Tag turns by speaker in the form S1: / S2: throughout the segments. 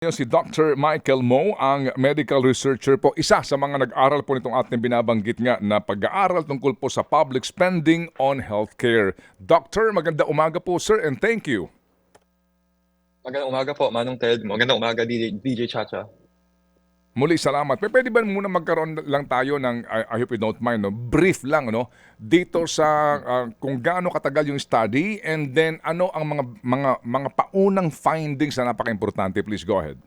S1: Si Dr. Michael Mo, ang medical researcher po, isa sa mga nag-aral po nitong ating binabanggit nga na pag-aaral tungkol po sa public spending on healthcare. Doctor, maganda umaga po sir and thank you.
S2: Magandang umaga po, Manong Ted. Magandang umaga, DJ, DJ Chacha.
S1: Muli salamat. P- Pwede ba muna magkaroon lang tayo ng, I, I hope you don't mind, no? brief lang no? dito sa ah, kung gaano katagal yung study and then ano ang mga mga mga paunang findings na napaka-importante. Please go ahead.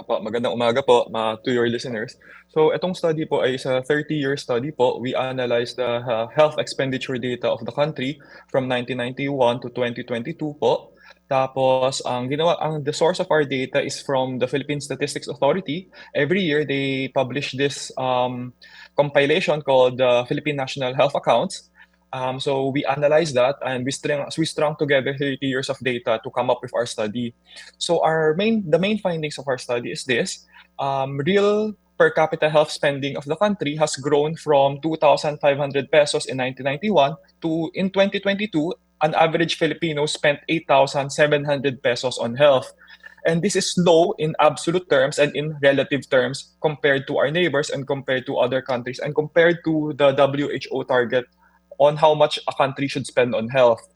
S2: Apo, magandang umaga po ma to your listeners. So, itong study po ay sa 30-year study po. We analyzed the uh, health expenditure data of the country from 1991 to 2022 po. Tapos, ang ginawa, ang the source of our data is from the Philippine Statistics Authority. Every year, they publish this um, compilation called the Philippine National Health Accounts. Um, so we analyze that and we strung, we strung together 30 years of data to come up with our study. So our main the main findings of our study is this: um, real per capita health spending of the country has grown from 2,500 pesos in 1991 to in 2022, an average Filipino spent 8,700 pesos on health. And this is low in absolute terms and in relative terms compared to our neighbors and compared to other countries and compared to the WHO target on how much a country should spend on health.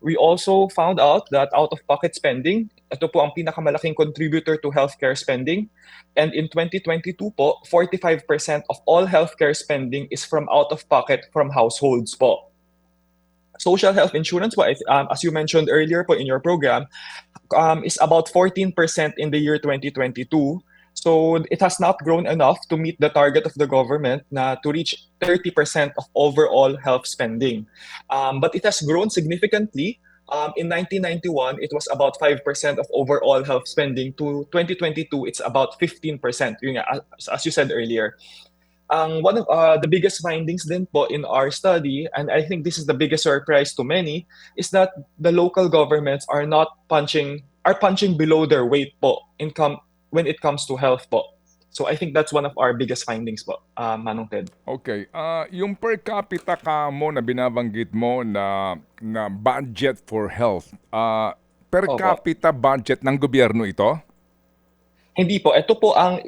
S2: We also found out that out-of-pocket spending, ito po ang pinakamalaking contributor to healthcare spending. And in 2022 po, 45% of all healthcare spending is from out-of-pocket from households po. Social health insurance if- um, as you mentioned earlier in your program, um, is about 14% in the year 2022. So it has not grown enough to meet the target of the government na to reach 30% of overall health spending. Um, but it has grown significantly. Um, in 1991, it was about 5% of overall health spending. To 2022, it's about 15%. Yun nga, as, as you said earlier. Ang one of uh, the biggest findings din po in our study, and I think this is the biggest surprise to many, is that the local governments are not punching are punching below their weight po in com- when it comes to health po. So I think that's one of our biggest findings po, uh, Manong Ted.
S1: Okay, ah yung per capita ka mo na binabanggit mo na na budget for health, ah per
S2: Opo.
S1: capita budget ng gobyerno ito?
S2: Hindi po, ito po ang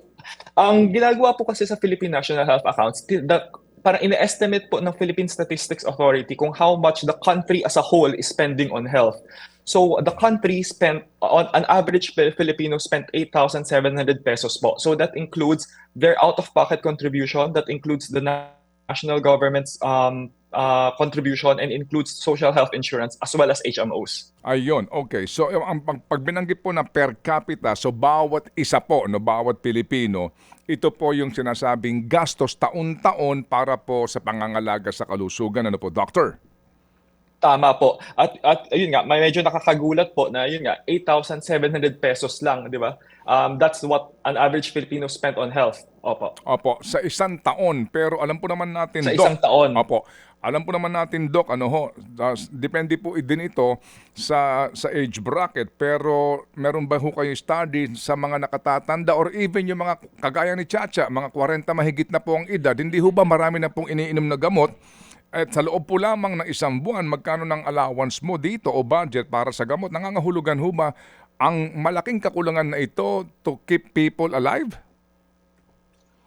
S2: ang ginagawa po kasi sa Philippine National Health Accounts, the, parang ina-estimate po ng Philippine Statistics Authority kung how much the country as a whole is spending on health. So the country spent on an average Fi- Filipino spent 8,700 pesos po. So that includes their out-of-pocket contribution, that includes the na- national government's um, uh, contribution and includes social health insurance as well as HMOs.
S1: Ayun, okay. So ang pag, pag binanggit po na per capita, so bawat isa po, no, bawat Pilipino, ito po yung sinasabing gastos taon-taon para po sa pangangalaga sa kalusugan. Ano po, doctor?
S2: Tama po. At at ayun nga, may medyo nakakagulat po na yun nga 8,700 pesos lang, 'di ba? Um that's what an average Filipino spent on health. Opo.
S1: Opo, sa isang taon. Pero alam po naman natin,
S2: Sa
S1: Doc,
S2: isang taon.
S1: Opo. Alam po naman natin, Doc, ano ho, das- depende po din ito sa sa age bracket. Pero meron ba ho kayo study sa mga nakatatanda or even yung mga kagaya ni Chacha, mga 40 mahigit na po ang edad, hindi ho ba marami na pong iniinom na gamot? At sa loob po lamang ng isang buwan, magkano ng allowance mo dito o budget para sa gamot? Nangangahulugan ho ba ang malaking kakulangan na ito to keep people alive?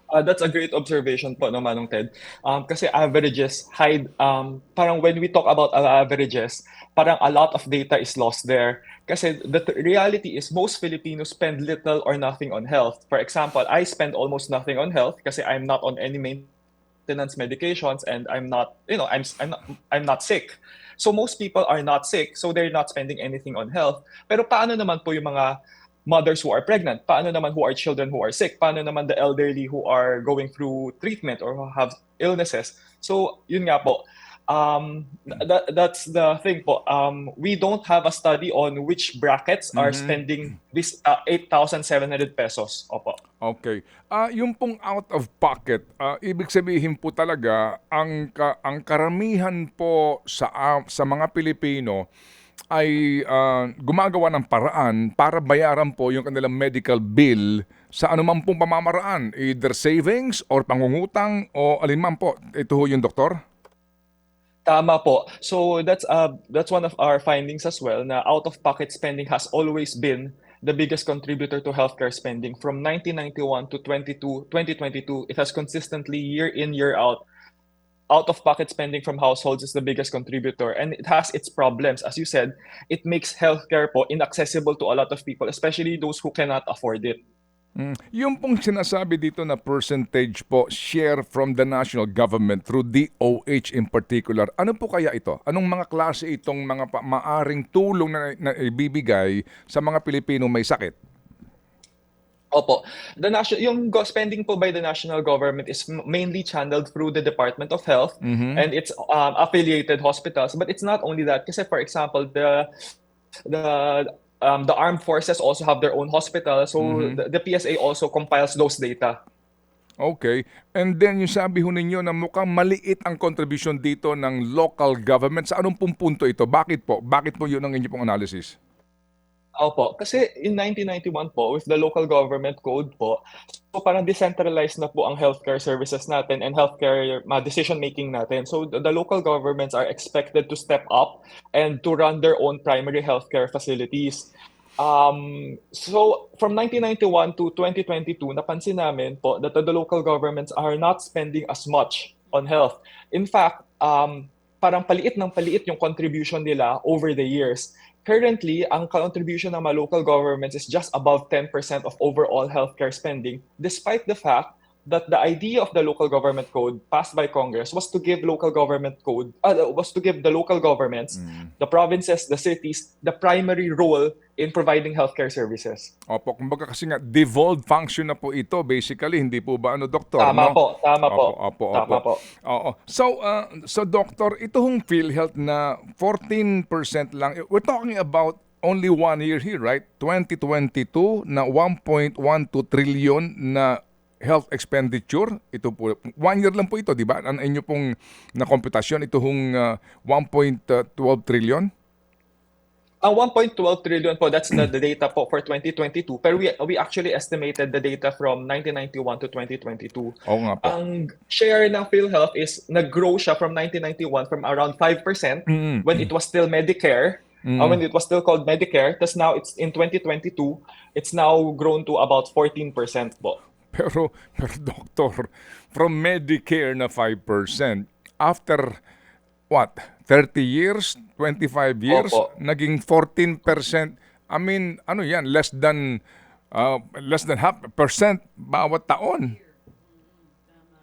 S2: Uh, that's a great observation po no Manong Ted. Um kasi averages hide um parang when we talk about averages, parang a lot of data is lost there. Kasi the reality is most Filipinos spend little or nothing on health. For example, I spend almost nothing on health kasi I'm not on any maintenance medications and I'm not, you know, I'm I'm not, I'm not sick. So most people are not sick, so they're not spending anything on health. Pero paano naman po yung mga mothers who are pregnant? Paano naman who are children who are sick? Paano naman the elderly who are going through treatment or have illnesses? So, yun nga po. Um, that, that's the thing po. Um, we don't have a study on which brackets are
S1: Mhm.
S2: spending this uh, 8,700 pesos. Opo.
S1: Okay. Ah, yung pong out of pocket, ah, ibig sabihin po talaga ang ka- ang karamihan po sa ah, sa mga Pilipino ay ah, gumagawa ng paraan para bayaran po yung kanilang medical bill sa anumang pong pamamaraan, either savings or pangungutang o alinman po. Ito ho yung doktor?
S2: Tama po. So that's uh that's one of our findings as well na out of pocket spending has always been the biggest contributor to healthcare spending from 1991 to 22, 2022. It has consistently year in year out out of pocket spending from households is the biggest contributor and it has its problems as you said it makes healthcare po inaccessible to a lot of people especially those who cannot afford it
S1: Mm. Yung pong sinasabi dito na percentage po share from the national government through DOH in particular, ano po kaya ito? Anong mga klase itong mga pa- maaring tulong na, na ibibigay sa mga Pilipino may sakit?
S2: Opo. The national yung go- spending po by the national government is mainly channeled through the Department of Health and its um, affiliated hospitals. But it's not only that. Kasi for example, the the um, the armed forces also have their own hospital. So the, the PSA also compiles those data.
S1: Okay. And then yung sabi ho ninyo na mukhang maliit ang contribution dito ng local government. Sa anong pong punto ito? Bakit po? Bakit po yun ang inyong pong analysis?
S2: Opo, kasi in 1991 po, with the local government code po, so parang decentralized na po ang healthcare services natin and healthcare uh, decision making natin. So the, the local governments are expected to step up and to run their own primary healthcare facilities. Um, so from 1991 to 2022, napansin namin po that the, local governments are not spending as much on health. In fact, um, parang paliit ng paliit yung contribution nila over the years. Currently, ang contribution ng mga local governments is just above 10% of overall healthcare spending, despite the fact that the idea of the local government code passed by Congress was to give local government code uh, was to give the local governments, the provinces, the cities, the primary role in providing healthcare services.
S1: Opo, kumbaga kasi nga devolved function na po ito basically, hindi po ba ano doktor?
S2: Tama
S1: no?
S2: po, tama po.
S1: Opo, opo,
S2: Tama
S1: opo.
S2: po.
S1: Oo. So, uh, so doctor, ito hong PhilHealth na 14% lang. We're talking about only one year here, right? 2022 na 1.12 trillion na health expenditure. Ito po, one year lang po ito, di ba? Ang inyo pong na komputasyon, ito hong uh, 1.12 trillion?
S2: Ang 1.12 trillion po, that's the, the data po for 2022. Pero we, we actually estimated the data from 1991 to 2022.
S1: Oo nga po.
S2: Ang share ng PhilHealth is nag-grow siya from 1991 from around 5%
S1: Mm.
S2: when it was still Medicare, uh, when it was still called Medicare. Tapos now it's in 2022, it's now grown to about 14% po.
S1: Pero, pero doctor, from Medicare na 5%, after what, 30 years, 25 years,
S2: Opo.
S1: naging 14%. I mean, ano yan, less than uh, less than half percent bawat taon.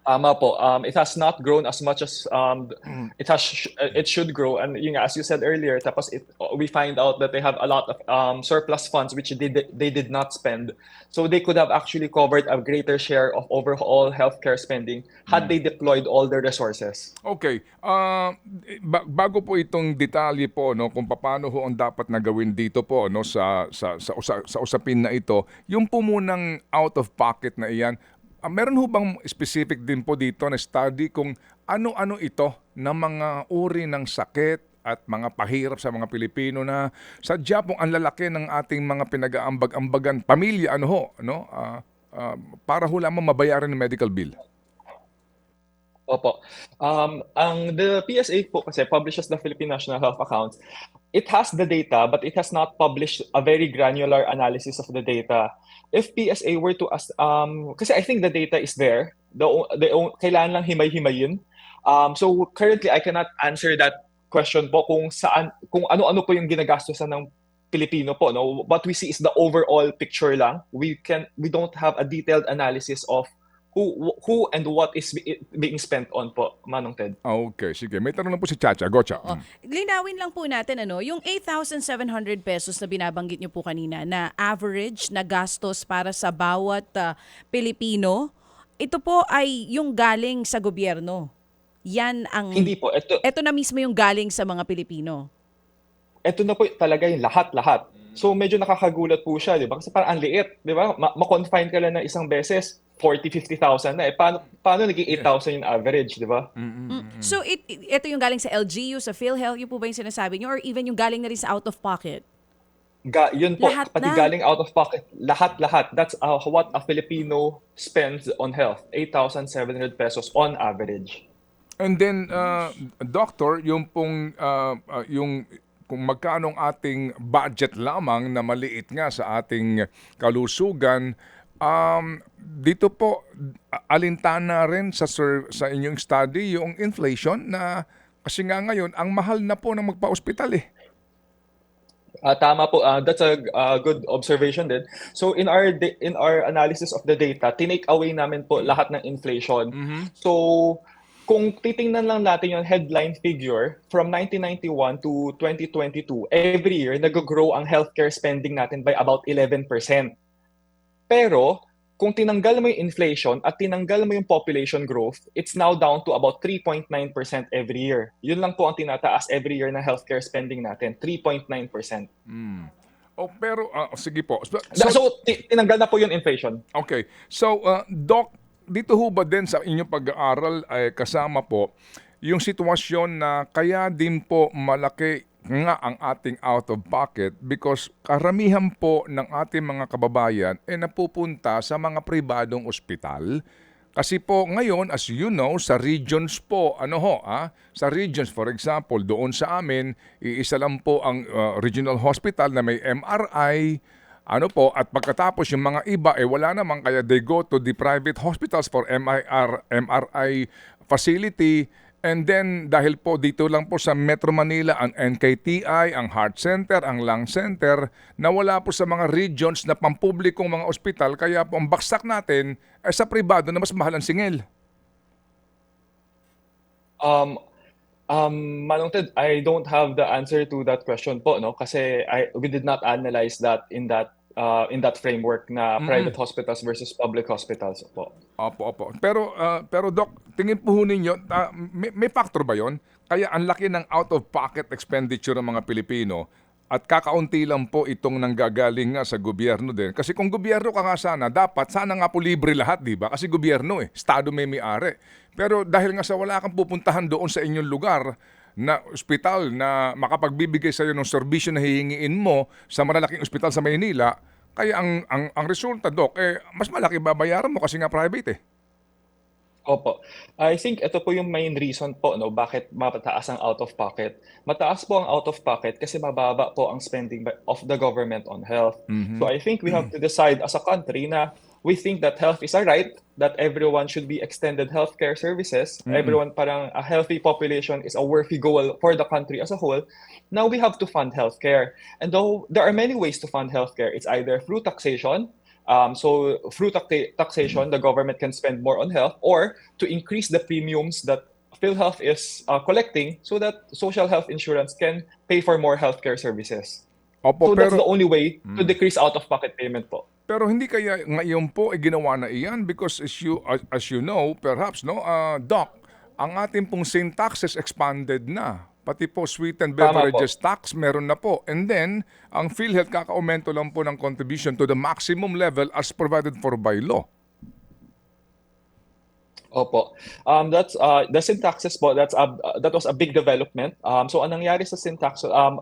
S2: Tama po. Um, it has not grown as much as um, it has. sh- It should grow, and yun nga, as you said earlier, tapos it, we find out that they have a lot of um, surplus funds which they did, they did not spend. So they could have actually covered a greater share of overall healthcare spending had they deployed all their resources.
S1: Okay. ba- bago po itong detalye po no kung paano ho ang dapat na gawin dito po no sa sa sa, usa- sa usapin na ito, yung po munang out of pocket na iyan, ah, meron ho bang specific din po dito na study kung ano-ano ito na mga uri ng sakit at mga pahirap sa mga Pilipino na sadya pong ang lalaki ng ating mga pinag-aambag-ambagan pamilya ano ho no Ah, ah, para ho lamang mabayaran ng medical bill.
S2: Opo. Um, ang the PSA po kasi publishes the Philippine National Health Accounts. It has the data, but it has not published a very granular analysis of the data. If PSA were to as um, kasi I think the data is there. The the kailangan lang himay-himayin. Um, so currently I cannot answer that question po kung saan kung ano-ano po yung ginagastosan ng Pilipino po no what we see is the overall picture lang we can we don't have a detailed analysis of who who and what is be- being spent on po Manong Ted
S1: Ah, Okay, sige. May tanong lang po si Chacha. Gocha.
S3: Oo. Linawin lang po natin ano, yung 8,700 pesos na binabanggit niyo po kanina na average na gastos para sa bawat ah, Pilipino, ito po ay yung galing sa gobyerno. Yan ang
S2: hindi po ito
S3: Ito na mismo yung galing sa mga Pilipino.
S2: ito na po talaga yung lahat-lahat so medyo nakakagulat po siya di ba kasi parang ang liit di ba Ma- ma-confine ka lang ng isang beses 40 50,000 na eh paano paano naging 8,000 yung average di ba
S3: Mm. So it, it- ito yung galing sa LGU, sa PhilHealth, yun po ba yung sinasabi niyo? Or even yung galing na rin sa out of pocket?
S2: Ga, yun po,
S3: Lahat
S2: pati
S3: na.
S2: galing out of pocket, lahat-lahat. That's uh, what a Filipino spends on health, 8,700 pesos on average.
S1: And then, uh, doctor, yung pong, uh, uh, yung, kung magkano ang ating budget lamang na maliit nga sa ating kalusugan, um, dito po, alintana rin sa, sur- sa inyong study yung inflation na kasi nga ngayon, ang mahal na po ng magpa-ospital eh.
S2: Ah, tama po. Ah, that's a ah, good observation din. So in our in our analysis of the data, tinake away namin po lahat ng inflation. So kung titingnan lang natin yung headline figure from 1991 to 2022, every year nag-grow ang healthcare spending natin by about 11%. Pero kung tinanggal mo yung inflation at tinanggal mo yung population growth, it's now down to about 3.9% every year. Yun lang po ang tinataas every year na healthcare spending natin, 3.9%.
S1: Oh, pero, ah, sige po. So,
S2: So, so ti- tinanggal na po yung inflation.
S1: Okay. So, uh, Doc, dito ho ba din sa inyong pag-aaral ay kasama po yung sitwasyon na kaya din po malaki nga ang ating out of pocket because karamihan po ng ating mga kababayan ay napupunta sa mga pribadong ospital. Kasi po ngayon, as you know, sa regions po, ano ho, ah, sa regions, for example, doon sa amin, iisa lang po ang uh, regional hospital na may MRI, ano po, at pagkatapos yung mga iba, eh wala naman, kaya they go to the private hospitals for MIR, MRI facility. And then, dahil po dito lang po sa Metro Manila, ang NKTI, ang Heart Center, ang Lung Center, nawala po sa mga regions na pampublikong mga ospital, kaya po ang baksak natin ay sa pribado na mas mahal ang singil.
S2: Um, um, Manong Ted, I don't have the answer to that question po, no? Kasi I, we did not analyze that in that uh, in that framework na private hospitals versus public hospitals po.
S1: Opo, opo. Pero, ah, pero Doc, tingin po ninyo, ah, may, may factor ba yon? Kaya ang laki ng out-of-pocket expenditure ng mga Pilipino at kakaunti lang po itong nanggagaling nga sa gobyerno din. Kasi kung gobyerno ka nga sana, dapat sana nga po libre lahat, di ba? Kasi gobyerno eh, Estado may may-ari. Pero dahil nga sa wala kang pupuntahan doon sa inyong lugar, na ospital na makapagbibigay sa iyo ng serbisyo na hihingiin mo sa malalaking ospital sa Maynila, kaya ang ang ang resulta doc eh mas malaki babayaran mo kasi nga private eh.
S2: Opo. I think ito po yung main reason po no bakit mataas ang out of pocket. Mataas po ang out of pocket kasi mababa po ang spending of the government on health. So I think we have to decide as a country na we think that health is a right, that everyone should be extended healthcare services. Everyone parang a healthy population is a worthy goal for the country as a whole. Now we have to fund healthcare. And though there are many ways to fund healthcare, it's either through taxation, Um, so through taxa- taxation, the government can spend more on health, or to increase the premiums that PhilHealth is uh, collecting, so that social health insurance can pay for more healthcare services.
S1: Opo,
S2: So that's the
S1: pero
S2: only way to decrease out-of-pocket payment po.
S1: pero hindi kaya ngayon po ay ginawa na iyan because as you as, as you know, perhaps no, uh, doc, ang ating pong sin taxes expanded na. Pati po
S2: Tama po.
S1: beverages tax meron na po. And then, ang PhilHealth kaka-aumento lang po ng contribution to the maximum level as provided for by law.
S2: Opo. Um, that's uh, the syntaxes po. That's a, that was a big development. Um, so anong nangyari sa syntax? Um,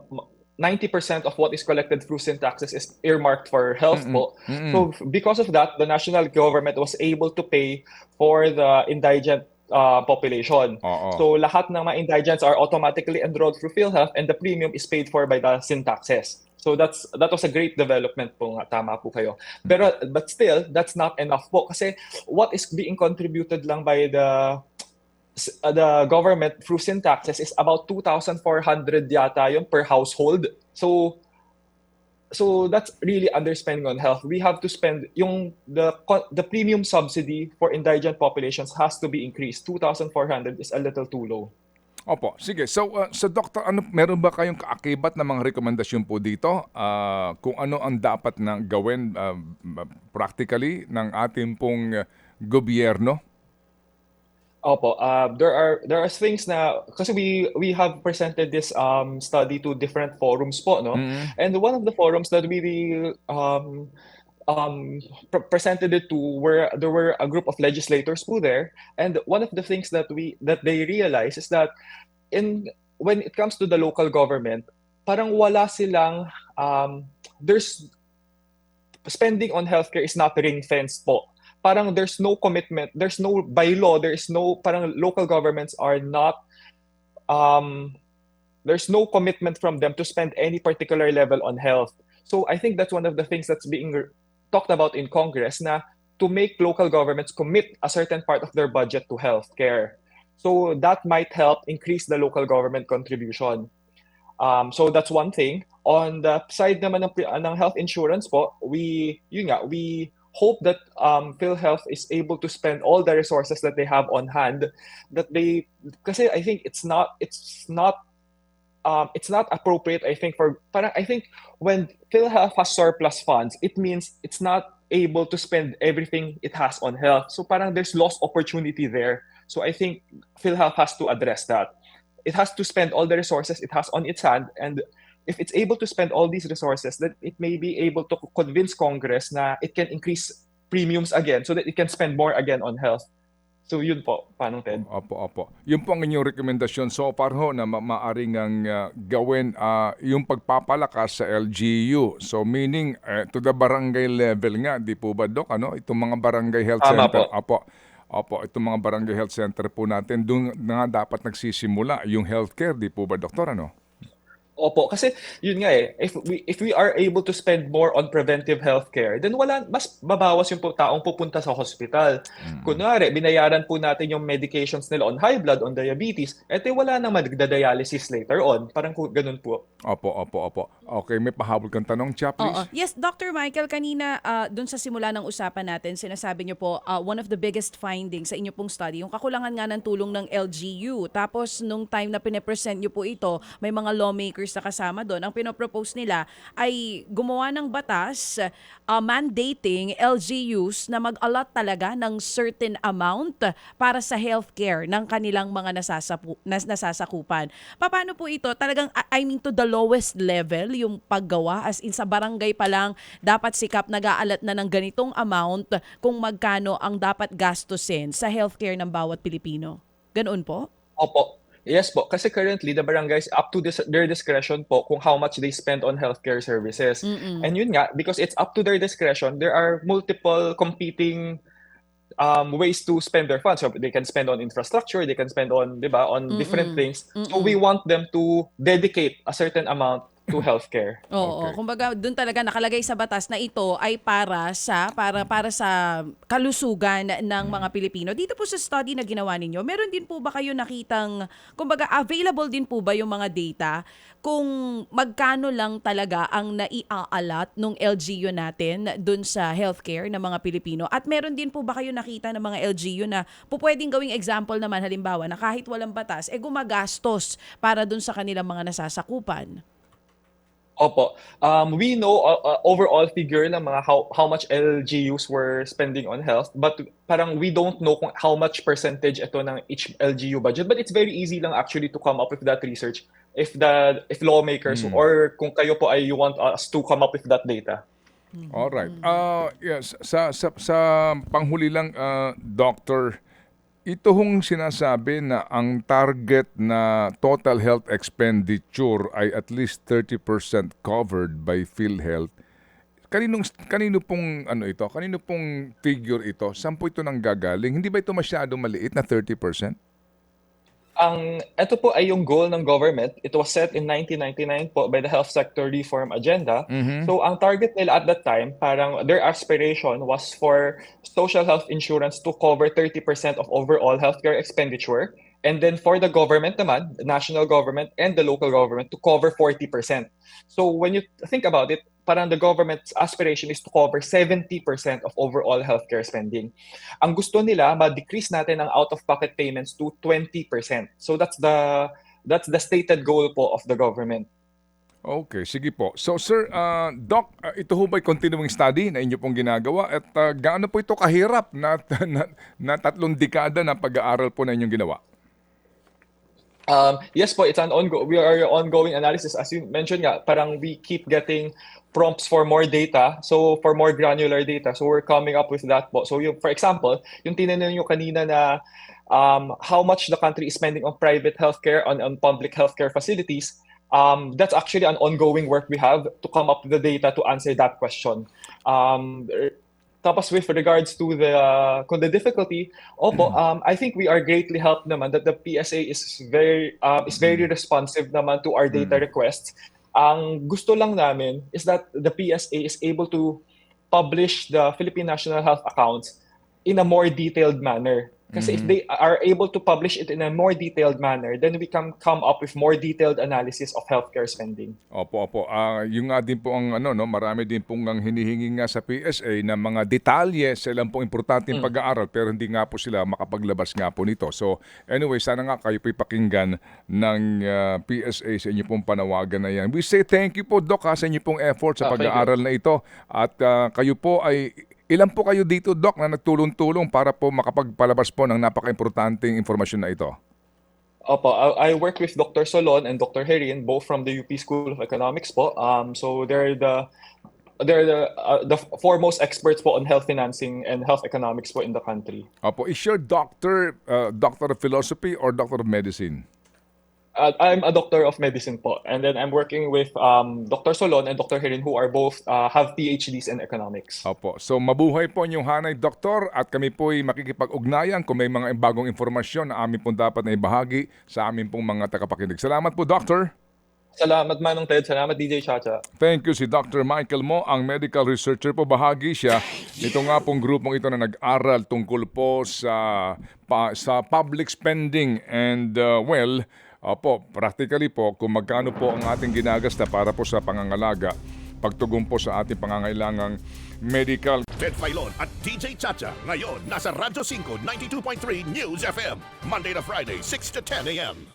S2: 90% of what is collected through syntaxes is earmarked for health po. So because of that, the national government was able to pay for the indigent uh, population.
S1: Oo.
S2: So lahat ng mga indigents are automatically enrolled through PhilHealth and the premium is paid for by the syntaxes. So that's that was a great development po nga tama po kayo. Pero but still that's not enough po kasi what is being contributed lang by the uh, the government through syntaxes is about 2,400 yata yung per household. So so that's really underspending on health. We have to spend yung the the premium subsidy for indigent populations has to be increased. 2,400 is a little too low.
S1: Opo, sige. So, uh, so Doctor, ano, meron ba kayong kaakibat na mga rekomendasyon po dito? Ah, kung ano ang dapat na gawin ah, practically ng ating pong uh, gobyerno?
S2: Opo, uh, there are there are things na kasi we we have presented this um study to different forums po no. And one of the forums that we um um pre- presented it to where there were a group of legislators who there. And one of the things that we that they realize is that in when it comes to the local government parang wala silang um there's spending on healthcare is not ring fenced po parang there's no commitment there's no by law there's no parang local governments are not um there's no commitment from them to spend any particular level on health. So I think that's one of the things that's being talked about in Congress na to make local governments commit a certain part of their budget to healthcare. So that might help increase the local government contribution. Um, so that's one thing. On the side naman ng, ng health insurance po, we, yun nga, we hope that um, PhilHealth is able to spend all the resources that they have on hand that they because I think it's not it's not um, it's not appropriate I think for parang I think when PhilHealth has surplus funds it means it's not able to spend everything it has on health. So parang there's lost opportunity there. So I think PhilHealth has to address that. It has to spend all the resources it has on its hand and if it's able to spend all these resources then it may be able to convince Congress na it can increase premiums again so that it can spend more again on health so yun po paano Ted
S1: Opo, opo. Yun po ang inyong rekomendasyon so far ho na ma- maaring ang uh, gawin uh, yung pagpapalakas sa LGU. So meaning eh, to the barangay level nga, di po ba Dok? Ano? Itong mga barangay health
S2: Tama
S1: center.
S2: po.
S1: Opo. Opo, itong mga barangay health center po natin, doon na nga dapat nagsisimula yung healthcare, di po ba Doktor? Ano?
S2: Opo, kasi yun nga eh, if we if we are able to spend more on preventive healthcare, then wala mas babawas yung po taong pupunta sa hospital. Kunwari, binayaran po natin yung medications nila on high blood, on diabetes, eto wala nang magda-dialysis later on. Parang ganun po.
S1: Opo, opo, opo. Okay, may pahabol kang tanong, Chia, please.
S3: Oo. Yes, Dr. Michael, kanina uh, dun sa simula ng usapan natin, sinasabi niyo po, uh, one of the biggest findings sa inyo pong study, yung kakulangan nga ng tulong ng LGU. Tapos, nung time na pinapresent niyo po ito, may mga lawmakers na kasama doon. Ang pinopropose nila ay gumawa ng batas uh, mandating LGUs na mag-allot talaga ng certain amount para sa healthcare ng kanilang mga nasasapu- nas- nasasakupan. Paano po ito? Talagang, I mean to the lowest level, yung paggawa, as in sa barangay pa lang, dapat sikap nag-aalat na ng ganitong amount kung magkano ang dapat gastusin sa healthcare ng bawat Pilipino. Ganoon po?
S2: Opo. Yes po, kasi currently the barangays up to dis- their discretion po kung how much they spend on healthcare services. And yun nga, because it's up to their discretion, there are multiple competing um, ways to spend their funds. So they can spend on infrastructure, they can spend on, di ba, on different things. So we want them to dedicate a certain amount to healthcare.
S3: Oo,
S1: Okay.
S3: kumbaga doon talaga nakalagay sa batas na ito ay para sa para para sa kalusugan ng mga Pilipino. Dito po sa study na ginawa ninyo, meron din po ba kayo nakitang kumbaga available din po ba yung mga data kung magkano lang talaga ang naiaalat ng LGU natin doon sa healthcare ng mga Pilipino? At meron din po ba kayo nakita ng mga LGU na po pwedeng gawing example naman halimbawa na kahit walang batas, eh gumagastos para doon sa kanilang mga nasasakupan?
S2: Opo. Um, we know uh, uh, overall figure ng mga how, how much LGUs were spending on health, but parang we don't know kung how much percentage ito ng each LGU budget. But it's very easy lang actually to come up with that research if the if lawmakers or kung kayo po ay you want us to come up with that data.
S1: All right. Uh, yes, sa sa sa panghuli lang uh, doctor ito hong sinasabi na ang target na total health expenditure ay at least 30% covered by PhilHealth. Kaninong, kanino pong ano ito? Kanino pong figure ito? Saan po ito nang gagaling? Hindi ba ito masyado maliit na 30%?
S2: Ang ito po ay yung goal ng government. It was set in 1999 po by the Health Sector Reform Agenda. So ang target nila at that time, parang their aspiration was for social health insurance to cover 30% of overall healthcare expenditure. And then for the government naman, the national government and the local government to cover 40%. So when you think about it, parang the government's aspiration is to cover 70% of overall healthcare spending. Ang gusto nila, ma-decrease natin ang out-of-pocket payments to 20%. So that's the that's the stated goal po of the government.
S1: Okay, sige po. So sir, uh, Doc, uh, ito ho ba'y continuing study na inyo pong ginagawa? At uh, gaano po ito kahirap na, na, na tatlong dekada na pag-aaral po na inyong ginawa?
S2: Um, yes po, it's an ongo we are ongoing analysis. As you mentioned nga, parang we keep getting prompts for more data, so for more granular data. So we're coming up with that po. So yung, for example, yung tinanong nyo kanina na um, how much the country is spending on private healthcare, on, on public healthcare facilities, um, that's actually an ongoing work we have to come up with the data to answer that question. Um, Tapos with regards to the uh, the difficulty, opo, um, I think we are greatly helped naman that the PSA is very uh, is very responsive naman to our data requests. Ang gusto lang namin is that the PSA is able to publish the Philippine National Health accounts in a more detailed manner. Kasi if they are able to publish it in a more detailed manner, then we can come up with more detailed analysis of healthcare spending.
S1: Opo, opo. Ah, yung nga din po ang ano no, marami din pong ang hinihingi nga sa PSA na mga detalye sa ilang pong importanteng pag-aaral pero hindi nga po sila makapaglabas nga po nito. So, anyway, sana nga kayo po pakinggan ng ah, PSA sa inyo pong panawagan na yan. We say thank you po Doc ha, sa inyo pong effort sa pag-aaral na ito at ah, kayo po ay Ilan po kayo dito, Doc, na nagtulong-tulong para po makapagpalabas po ng napaka-importanting informasyon na ito?
S2: Opo, I, I work with Dr. Solon and Dr. Herin, both from the UP School of Economics po. Um, so they're the they're the uh, the foremost experts po on health financing and health economics po in the country.
S1: Opo, is your doctor, uh, doctor of philosophy or doctor of medicine?
S2: Uh, I'm a doctor of medicine po, and then I'm working with um, Dr. Solon and Dr. Herin, who are both uh, have PhDs in economics.
S1: Opo. So mabuhay po inyong hanay, Doktor, at kami po'y makikipag-ugnayan kung may mga bagong informasyon na amin pong dapat na ibahagi sa amin pong mga tagapakinig. Salamat po, Doctor.
S2: Salamat Manong Ted, salamat DJ Chacha.
S1: Thank you si Dr. Michael Mo, ang medical researcher po. Bahagi siya nito nga pong grupong ito na nag-aral tungkol po sa, pa, sa public spending and uh, well, opo, practically po kung magkano po ang ating ginagasta para po sa pangangalaga pagtugon po sa ating pangangailangang medical
S4: Ted Filon at DJ Chacha. Ngayon, nasa Radyo 5, 92.3 News FM. Monday to Friday, 6 to 10 a.m.